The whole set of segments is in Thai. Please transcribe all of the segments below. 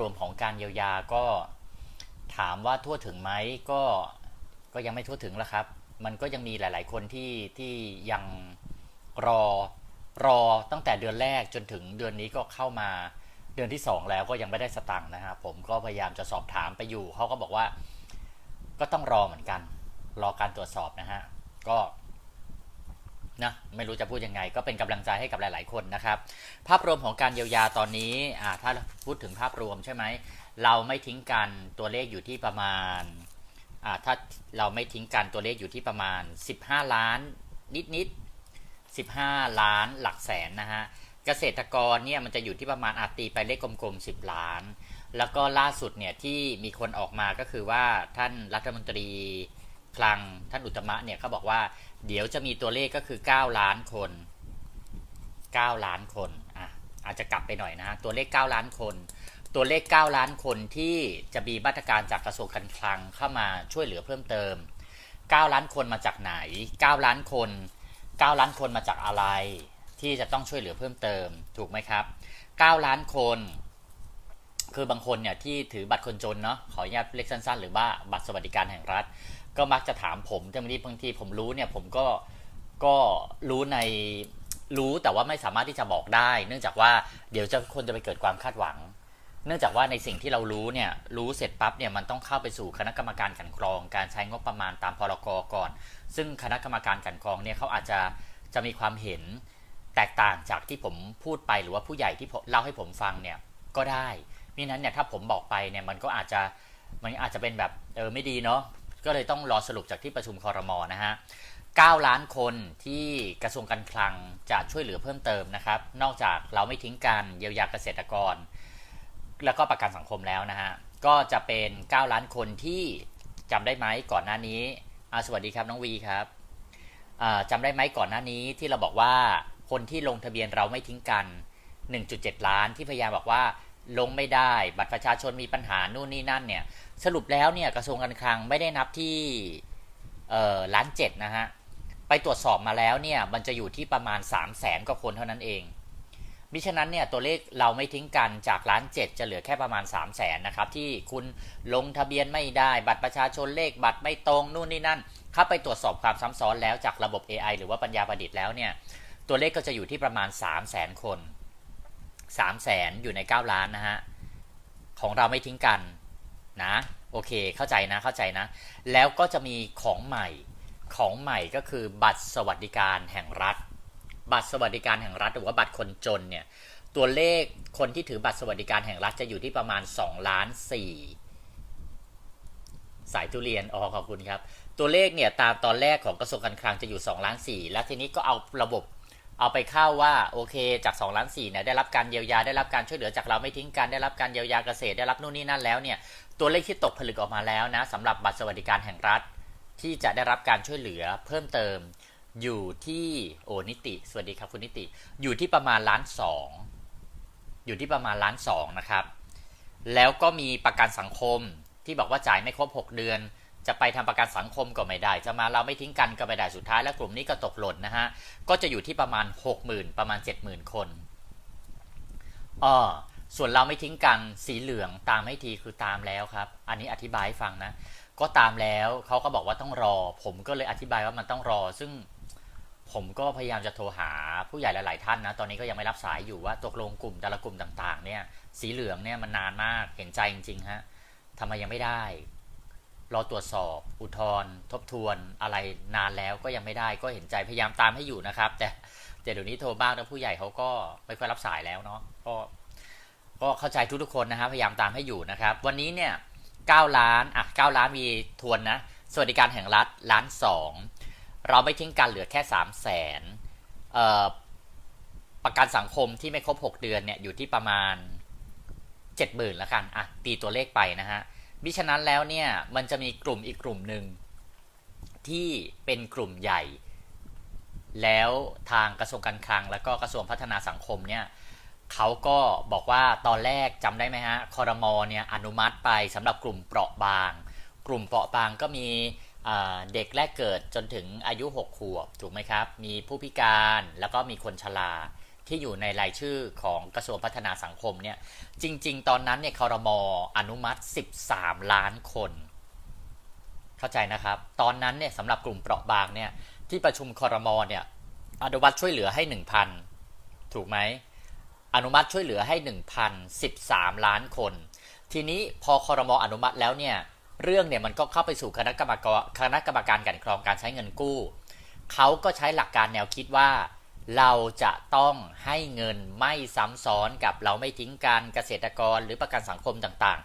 รวมของการเยียวยาก็ถามว่าทั่วถึงไหมก็ก็ยังไม่ทั่วถึงแล้วครับ มันก็ยังมีหลาย ๆ คนที่ที่ยังรอรอตั้งแต่เดือนแรกจนถึงเดือนนี้ก็เข้ามาเดือนที่สองแล้วก็ยังไม่ได้สตังค์นะฮะผมก็พยายามจะสอบถามไปอยู่เขาก็บอกว่า ก็ต้องรอเหมือนกัน รอการตรวจสอบนะฮะก็ นะไม่รู้จะพูดยังไง ก็เป็นกำลังใจให้กับหลาย ๆ คนนะครับ ภาพรวมของการเยียวยาตอนนี้ถ้าพูดถึงภาพรวมใช่ไหมเราไม่ทิ้งกันตัวเลขอยู่ที่ประมาณถ้าเราไม่ทิ้งกันตัวเลขอยู่ที่ประมาณ 15 ล้านนิดๆ15 ล้านหลักแสนนะฮะเกษตรกรเนี่ยมันจะอยู่ที่ประมาณอาตีไปเลขกลมๆ10 ล้าน แล้วก็ล่าสุดเนี่ยที่มีคนออกมาก็คือว่าท่านรัฐมนตรี คลังท่านอุตมะเนี่ยเขาบอกว่าเดี๋ยวจะมีตัวเลขก็คือ 9 ล้านคน 9 ล้านคนอะอาจจะกลับไปหน่อยนะฮะตัวเลข 9 ล้านคน ตัวเลข 9 ล้านคนที่จะมีมาตรการจากกระทรวงการคลังเข้ามาช่วยเหลือเพิ่มเติม 9 ล้านคนมาจากไหน 9 ล้านคน 9 ล้านคนมาจากอะไร ที่จะต้องช่วยเหลือเพิ่มเติม ถูกไหมครับ 9 ล้านคน คือบางคนเนี่ยที่ถือบัตรคนจนเนาะขออนุญาตเรียกสั้นๆ หรือว่าบัตรสวัสดิการแห่งรัฐ ก็มักจะถามผมแต่บางทีบางทีผมรู้เนี่ยผมก็ก็รู้ในรู้แต่ว่าไม่สามารถที่จะบอกได้ เนื่องจากว่าเดี๋ยวจะคนจะไปเกิดความคาดหวัง เนื่องจากว่าในสิ่งที่เรารู้เนี่ยรู้เสร็จปั๊บเนี่ยมันต้องเข้าไปสู่คณะกรรมการกันกรอง การใช้งบประมาณตามพรกก่อน ซึ่งคณะกรรมการกันกรองเนี่ยเขาอาจจะจะมีความเห็นแตกต่างจากที่ผมพูดไปหรือว่าผู้ใหญ่ที่เล่าให้ผมฟังเนี่ยก็ได้ มินั้นเนี่ยถ้าผมบอกไปเนี่ยมันก็อาจจะมันอาจจะเป็นแบบเออไม่ดีเนาะก็เลยต้องรอสรุปจากที่ประชุมคอรมอนะฮะ9ล้านคนที่กระทรวงการคลังจะช่วยเหลือเพิ่มเติมนะครับ นอกจากเราไม่ทิ้งกันเยียวยาเกษตรกร แล้วก็ประกันสังคมแล้วนะฮะก็จะเป็น 9 ล้านคนที่จำได้ไหมก่อนหน้านี้อาสวัสดีครับน้องวีครับอ่าจำได้ไหมก่อนหน้านี้ที่เราบอกว่าคนที่ลงทะเบียนเราไม่ทิ้งกัน 1.7 ล้านที่พยายามบอกว่า ลงไม่ได้ บัตรประชาชนมีปัญหานู่นนี่นั่นเนี่ยสรุปแล้วเนี่ยกระทรวงการคลังไม่ได้นับที่เออล้านเจ็ดนะฮะไปตรวจสอบมาแล้วเนี่ยมันจะอยู่ที่ประมาณ 3 0 0แสนกว่าคนเท่านั้นเองมิฉะนั้นเนี่ยตัวเลขเราไม่ทิ้งกันจากล้านเจ็ดจะเหลือแค่ประมาณ 3 0 0แสนนะครับที่คุณลงทะเบียนไม่ได้ บัตรประชาชนเลขบัตรไม่ตรงนู่นนี่นั่นเข้าไปตรวจสอบความซ้ำซ้อนแล้วจากระบบ AI หรือว่าปัญญาประดิษฐ์แล้วเนี่ยตัวเลขก็จะอยู่ที่ประมาณ 3 0 0แสนคน 3 0 0แสนอยู่ใน 9 ล้านนะฮะ ของเราไม่ทิ้งกันนะ โอเคเข้าใจนะเข้าใจนะ แล้วก็จะมีของใหม่ของใหม่ก็คือบัตรสวัสดิการแห่งรัฐ บัตรสวัสดิการแห่งรัฐหรือว่าบัตรคนจนเนี่ยตัวเลขคนที่ถือบัตรสวัสดิการแห่งรัฐจะอยู่ที่ประมาณ2ล้าน4สายทุเรียนอ๋อขอบคุณครับ ตัวเลขเนี่ยตามตอนแรกของกระทรวงการคลังจะอยู่2ล้าน4แล้วทีนี้ก็เอาระบบ เอาไปเข้าว่าโอเคจาก2ล้าน4เนี่ยได้รับการเยียวยาได้รับการช่วยเหลือจากเราไม่ทิ้งกันได้รับการเยียวยาเกษตรได้รับนู่นนี่นั่นแล้วเนี่ยตัวเลขที่ตกผลึกออกมาแล้วนะสำหรับบัตรสวัสดิการแห่งรัฐ ที่จะได้รับการช่วยเหลือเพิ่มเติมอยู่ที่โอนิติ สวัสดีครับคุณนิติ อยู่ที่ประมาณล้านสองอยู่ที่ประมาณล้านสองนะครับ แล้วก็มีประกันสังคมที่บอกว่าจ่ายไม่ครบ 6 เดือน จะไปทำประกันสังคมก็ไม่ได้ จะมาเราไม่ทิ้งกันก็ไม่ได้สุดท้ายแล้วกลุ่มนี้ก็ตกหล่นนะฮะ ก็จะอยู่ที่ประมาณ 60,000 ประมาณ 70,000 คนอ๋อส่วนเราไม่ทิ้งกันสีเหลืองตามให้ทีคือตามแล้วครับ อันนี้อธิบายให้ฟังนะ ก็ตามแล้วเขาก็บอกว่าต้องรอ ผมก็เลยอธิบายว่ามันต้องรอ ซึ่งผมก็พยายามจะโทรหาผู้ใหญ่หลาย ๆ ท่านนะ ตอนนี้ก็ยังไม่รับสายอยู่ว่าตกลงกลุ่มแต่ละกลุ่มต่าง ๆ เนี่ย สีเหลืองเนี่ยมันนานมาก เห็นใจจริงๆฮะทำไมยังไม่ได้ รอตรวจสอบ อุทธรณ์ทบทวนอะไรนานแล้วก็ยังไม่ได้ก็เห็นใจพยายามตามให้อยู่นะครับ แต่แต่เดี๋ยวนี้โทรบ้างแล้วผู้ใหญ่เขาก็ไม่ค่อยรับสายแล้วเนาะก็ก็เข้าใจทุกๆคนนะครับพยายามตามให้อยู่นะครับ วันนี้เนี่ย9ล้านอะ9ล้านมีทวนนะสวัสดิการแห่งรัฐล้านสองเราไม่ทิ้งกันเหลือแค่3 0 0แสนประกันสังคมที่ไม่ครบ 6 เดือนเนี่ยอยู่ที่ประมาณ 70,000แล้วกันอะตีตัวเลขไปนะฮะ มิฉะนั้นแล้วเนี่ยมันจะมีกลุ่มอีกกลุ่มหนึ่งที่เป็นกลุ่มใหญ่ แล้วทางกระทรวงการคลัง แล้วก็กระทรวงพัฒนาสังคมเนี่ยเขาก็บอกว่าตอนแรกจำได้ไหมฮะคอรมอเนี่ยอนุมัติไปสำหรับกลุ่มเปราะบาง กลุ่มเปราะบางก็มีเด็กแรกเกิดจนถึงอายุ 6 ขวบถูกไหมครับ มีผู้พิการแล้วก็มีคนชรา ที่อยู่ในรายชื่อของกระทรวงพัฒนาสังคมเนี่ยจริง ๆ ตอนนั้นเนี่ยคอรมออนุมัติ 13 ล้านคน เข้าใจนะครับ ตอนนั้นเนี่ยสำหรับกลุ่มเปราะบางเนี่ยที่ประชุมคอรมอเนี่ยอนุมัติช่วยเหลือให้ 1,000 ถูกไหมอนุมัติช่วยเหลือให้ 1,013 ล้านคน ทีนี้พอคอรมออนุมัติแล้วเนี่ยเรื่องเนี่ยมันก็เข้าไปสู่คณะกรรมการคณะกรรมการกันกรองการใช้เงินกู้ เขาก็ใช้หลักการแนวคิดว่า เราจะต้องให้เงินไม่ซ้ำซ้อนกับเราไม่ทิ้งกันเกษตรกรหรือประกันสังคมต่าง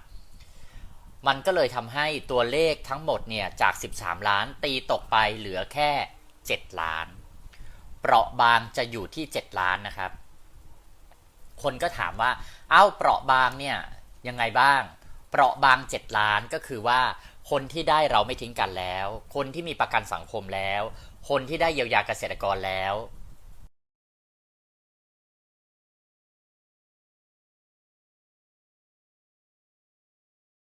ๆ มันก็เลยทำให้ตัวเลขทั้งหมดเนี่ยจาก 13 ล้านตีตกไปเหลือแค่ 7 ล้าน เปราะบางจะอยู่ที่ 7 ล้านนะครับ คนก็ถามว่า เอ้าเปราะบางเนี่ยยังไงบ้าง เปราะบาง 7 ล้านก็คือว่าคนที่ได้เราไม่ทิ้งกันแล้ว คนที่มีประกันสังคมแล้ว คนที่ได้เยียวยาเกษตรกรแล้ว